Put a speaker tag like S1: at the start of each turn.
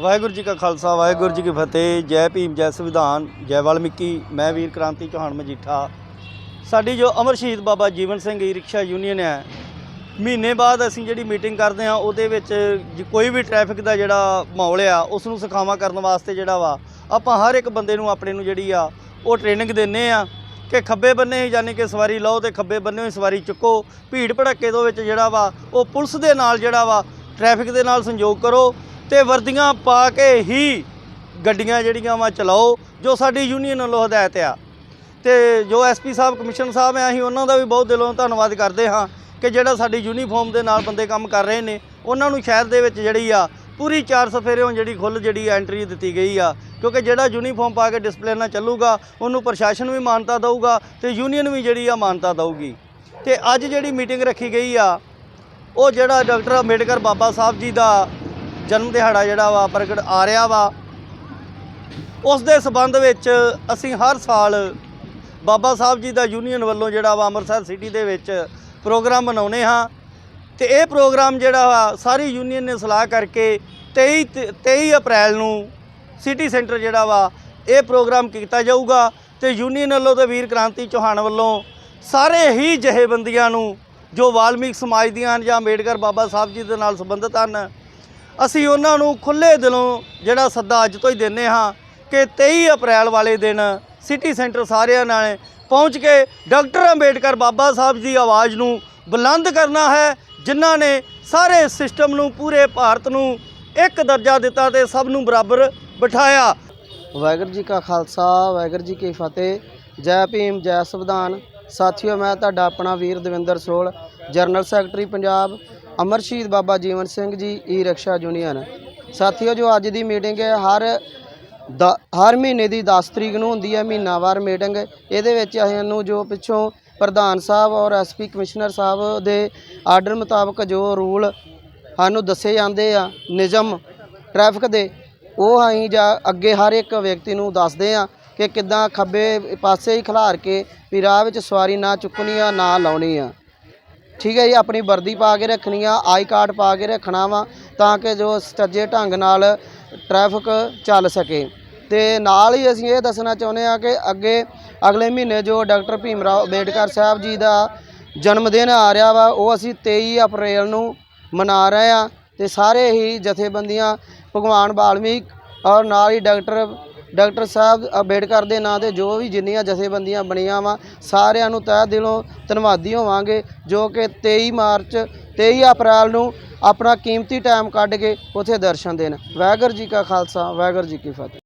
S1: ਵਾਹਿਗੁਰੂ ਜੀ ਕਾ ਖਾਲਸਾ, ਵਾਹਿਗੁਰੂ ਜੀ ਕੀ ਫਤਿਹ। ਜੈ ਭੀਮ, ਜੈ ਸੰਵਿਧਾਨ, ਜੈ ਵਾਲਮੀਕੀ। ਮੈਂ ਵੀਰ ਕ੍ਰਾਂਤੀ ਚੌਹਾਨ ਮਜੀਠਾ। ਸਾਡੀ ਜੋ ਅਮਰ ਸ਼ਹੀਦ Baba Jiwan Singh e rickshaw union ਹੈ, ਮਹੀਨੇ ਬਾਅਦ ਅਸੀਂ ਜਿਹੜੀ ਮੀਟਿੰਗ ਕਰਦੇ ਆ ਉਹਦੇ ਵਿੱਚ ਕੋਈ ਵੀ ਟ੍ਰੈਫਿਕ ਦਾ ਜਿਹੜਾ ਮਾਹੌਲ ਆ ਉਸ ਨੂੰ ਸਿਖਾਵਾ ਕਰਨ ਵਾਸਤੇ ਜਿਹੜਾ ਵਾ, ਆਪਾਂ ਹਰ ਇੱਕ ਬੰਦੇ ਨੂੰ ਆਪਣੇ ਨੂੰ ਜਿਹੜੀ ਆ, ਉਹ ਟ੍ਰੇਨਿੰਗ ਦਿੰਨੇ ਆ। ਕਿ ਖੱਬੇ ਬੰਨੇ ਹੀ ਯਾਨੀ ਕਿ ਸਵਾਰੀ ਲਓ ਤੇ ਖੱਬੇ ਬੰਨੇ ਹੀ ਸਵਾਰੀ ਚੁੱਕੋ। ਭੀੜ ਭੜੱਕੇ ਦੇ ਵਿੱਚ ਜਿਹੜਾ ਵਾ, ਉਹ ਪੁਲਿਸ ਦੇ ਨਾਲ ਜਿਹੜਾ ਵਾ, ਟ੍ਰੈਫਿਕ ਦੇ ਨਾਲ ਸੰਯੋਗ ਕਰੋ ਤੇ ਵਰਦੀਆਂ ਪਾ ਕੇ ਹੀ ਗੱਡੀਆਂ ਜਿਹੜੀਆਂ ਵਾ ਚਲਾਓ, ਜੋ ਸਾਡੀ ਯੂਨੀਅਨ ਵੱਲੋਂ ਹਦਾਇਤ ਆ। ਤੇ ਜੋ ਐਸਪੀ ਸਾਹਿਬ, ਕਮਿਸ਼ਨ ਸਾਹਿਬ ਆ, ਅਸੀਂ ਉਹਨਾਂ ਦਾ ਵੀ ਬਹੁਤ ਦਿਲੋਂ ਧੰਨਵਾਦ ਕਰਦੇ ਹਾਂ ਕਿ ਜਿਹੜਾ ਸਾਡੀ ਯੂਨੀਫਾਰਮ ਦੇ ਨਾਲ ਬੰਦੇ ਕੰਮ ਕਰ ਰਹੇ ਨੇ, ਉਹਨਾਂ ਨੂੰ ਸ਼ਹਿਰ ਦੇ ਵਿੱਚ ਜਿਹੜੀ ਆ ਪੂਰੀ ਚਾਰ ਸਫੇਰਿਓਂ ਜਿਹੜੀ ਖੁੱਲ ਜਿਹੜੀ ਐਂਟਰੀ ਦਿੱਤੀ ਗਈ ਆ, ਕਿਉਂਕਿ ਜਿਹੜਾ ਯੂਨੀਫਾਰਮ ਪਾ ਕੇ ਡਿਸਪਲੇ ਨਾਲ ਚੱਲੂਗਾ, ਉਹਨੂੰ ਪ੍ਰਸ਼ਾਸਨ ਵੀ ਮਾਨਤਾ ਦਊਗਾ ਤੇ ਯੂਨੀਅਨ ਵੀ ਜਿਹੜੀ ਆ ਮਾਨਤਾ ਦਊਗੀ। ਤੇ ਅੱਜ ਜਿਹੜੀ ਮੀਟਿੰਗ ਰੱਖੀ ਗਈ ਆ, ਉਹ ਜਿਹੜਾ ਡਾਕਟਰ ਅੰਬੇਡਕਰ ਬਾਬਾ ਸਾਹਿਬ ਜੀ ਦਾ ਜਨਮ ਦਿਹਾੜਾ ਜਿਹੜਾ ਵਾ, ਪ੍ਰਗਟ ਆ ਰਿਹਾ ਵਾ, ਉਸ ਦੇ ਸਬੰਧ ਵਿੱਚ ਅਸੀਂ ਹਰ ਸਾਲ ਬਾਬਾ ਸਾਹਿਬ ਜੀ ਦਾ ਯੂਨੀਅਨ ਵੱਲੋਂ ਜਿਹੜਾ ਵਾ ਅੰਮ੍ਰਿਤਸਰ ਸਿਟੀ ਦੇ ਵਿੱਚ ਪ੍ਰੋਗਰਾਮ ਮਨਾਉਨੇ ਹਾਂ। ਤੇ ਇਹ ਪ੍ਰੋਗਰਾਮ ਜਿਹੜਾ ਵਾ, ਸਾਰੀ ਯੂਨੀਅਨ ਨੇ ਸਲਾਹ ਕਰਕੇ 23 ਤੇ- 23 ਅਪ੍ਰੈਲ ਨੂੰ ਸਿਟੀ ਸੈਂਟਰ ਜਿਹੜਾ ਵਾ, ਇਹ ਪ੍ਰੋਗਰਾਮ ਕੀਤਾ ਜਾਊਗਾ ਤੇ ਯੂਨੀਅਨ ਵੱਲੋਂ ਤੇ ਵੀਰ ਕ੍ਰਾਂਤੀ ਚੌਹਾਨ ਵੱਲੋਂ ਸਾਰੇ ਹੀ ਜਥੇਬੰਦੀਆਂ ਨੂੰ, ਜੋ ਵਾਲਮੀਕ ਸਮਾਜ ਦੀਆਂ ਹਨ ਜਾਂ ਅੰਬੇਡਕਰ ਬਾਬਾ ਸਾਹਿਬ ਜੀ ਦੇ ਨਾਲ ਸੰਬੰਧਿਤ ਹਨ, ਅਸੀਂ ਉਹਨਾਂ ਨੂੰ ਖੁੱਲੇ ਦਿਲੋਂ ਜਿਹੜਾ ਸੱਦਾ ਅੱਜ ਤੋਂ ਹੀ ਦਿੰਨੇ ਹਾਂ ਕਿ 23 ਅਪ੍ਰੈਲ ਵਾਲੇ ਦਿਨ ਸਿਟੀ ਸੈਂਟਰ ਸਾਰਿਆਂ ਨਾਲ ਪਹੁੰਚ ਕੇ ਡਾਕਟਰ ਅੰਬੇਡਕਰ ਬਾਬਾ ਸਾਹਿਬ ਦੀ ਆਵਾਜ਼ ਨੂੰ ਬੁਲੰਦ ਕਰਨਾ ਹੈ ਜਿਨ੍ਹਾਂ ਨੇ ਸਾਰੇ ਸਿਸਟਮ ਨੂੰ ਪੂਰੇ ਭਾਰਤ ਨੂੰ ਇੱਕ ਦਰਜਾ ਦਿੱਤਾ ਤੇ ਸਭ ਨੂੰ ਬਰਾਬਰ ਬਿਠਾਇਆ।
S2: ਵਾਹਿਗੁਰੂ ਜੀ ਕਾ ਖਾਲਸਾ, ਵਾਹਿਗੁਰੂ ਜੀ ਕੀ ਫਤਿਹ। ਜੈ ਭੀਮ, ਜੈ ਸੰਵਿਧਾਨ। ਸਾਥੀਓ, ਮੈਂ ਤੁਹਾਡਾ ਆਪਣਾ ਵੀਰ ਦਵਿੰਦਰ ਸੋਲ, ਜਨਰਲ ਸੈਕਟਰੀ ਪੰਜਾਬ, ਅਮਰ ਸ਼ਹੀਦ ਬਾਬਾ ਜੀਵਨ ਸਿੰਘ ਜੀ, ਈ ਰਿਕਸ਼ਾ ਯੂਨੀਅਨ। ਸਾਥੀਓ, ਜੋ ਅੱਜ ਦੀ ਮੀਟਿੰਗ ਹੈ, ਹਰ ਦ- ਹਰ ਮਹੀਨੇ ਦੀ 10 ਤਰੀਕ ਨੂੰ ਹੁੰਦੀ ਹੈ, ਮਹੀਨਾਵਾਰ ਮੀਟਿੰਗ। ਇਹਦੇ ਵਿੱਚ ਅਸੀਂ ਸਾਨੂੰ ਜੋ ਪਿੱਛੋਂ ਪ੍ਰਧਾਨ ਸਾਹਿਬ ਔਰ ਐਸਪੀ ਕਮਿਸ਼ਨਰ ਸਾਹਿਬ ਦੇ ਆਰਡਰ ਮੁਤਾਬਕ ਜੋ ਰੂਲ ਸਾਨੂੰ ਦੱਸੇ ਜਾਂਦੇ ਆ, ਨਿਯਮ ਟ੍ਰੈਫਿਕ ਦੇ, ਉਹ ਅਸੀਂ ਜਾ ਅੱਗੇ ਹਰ ਇੱਕ ਵਿਅਕਤੀ ਨੂੰ ਦੱਸਦੇ ਆ ਕਿ ਕਿੱਦਾਂ ਖੱਬੇ ਪਾਸੇ ਹੀ ਖਿਲਾਰ ਕੇ ਵੀ ਰਾਹ ਵਿੱਚ ਸਵਾਰੀ ਨਾ ਚੁੱਕਣੀ ਆ, ਨਾ ਲਾਉਣੀ ਆ। ਠੀਕ ਹੈ ਜੀ, ਆਪਣੀ ਵਰਦੀ ਪਾ ਕੇ ਰੱਖਣੀ ਆ, ਆਈ ਕਾਰਡ ਪਾ ਕੇ ਰੱਖਣਾ ਵਾ ਤਾਂ ਕਿ ਜੋ ਸੱਜੇ ਢੰਗ ਨਾਲ ਟ੍ਰੈਫਿਕ ਚੱਲ ਸਕੇ। ਤੇ ਨਾਲ ਹੀ ਅਸੀਂ ਇਹ ਦੱਸਣਾ ਚਾਹੁੰਦੇ ਆ ਕਿ ਅੱਗੇ ਅਗਲੇ ਮਹੀਨੇ ਜੋ ਡਾਕਟਰ ਭੀਮ ਰਾਓ ਅੰਬੇਡਕਰ ਸਾਹਿਬ ਜੀ ਦਾ ਜਨਮ ਦਿਨ ਆ ਰਿਹਾ ਵਾ, ਉਹ ਅਸੀਂ 23 ਅਪ੍ਰੈਲ ਨੂੰ ਮਨਾ ਰਹੇ ਆ ਤੇ ਸਾਰੇ ਹੀ ਜਥੇਬੰਦੀਆਂ, ਭਗਵਾਨ ਵਾਲਮੀਕ ਔਰ ਨਾਲ ਹੀ ਡਾਕਟਰ ਡਾਕਟਰ ਸਾਹਿਬ ਅੰਬੇਡਕਰ ਦੇ ਨਾਂ ਤੇ ਜੋ ਵੀ ਜਿੰਨੀਆਂ ਜਥੇਬੰਦੀਆਂ ਬਣੀਆਂ ਵਾ, ਸਾਰਿਆਂ ਨੂੰ ਤਹਿ ਦਿਲੋਂ ਧੰਨਵਾਦੀ ਹੋਵਾਂਗੇ, ਜੋ ਕਿ 23 ਮਾਰਚ 23 ਅਪ੍ਰੈਲ ਨੂੰ ਆਪਣਾ ਕੀਮਤੀ ਟਾਈਮ ਕੱਢ ਕੇ ਉੱਥੇ ਦਰਸ਼ਨ ਦੇਣ। ਵਾਹਿਗੁਰੂ ਜੀ ਕਾ ਖਾਲਸਾ, ਵਾਹਿਗੁਰੂ ਜੀ ਕੀ ਫਤਿਹ।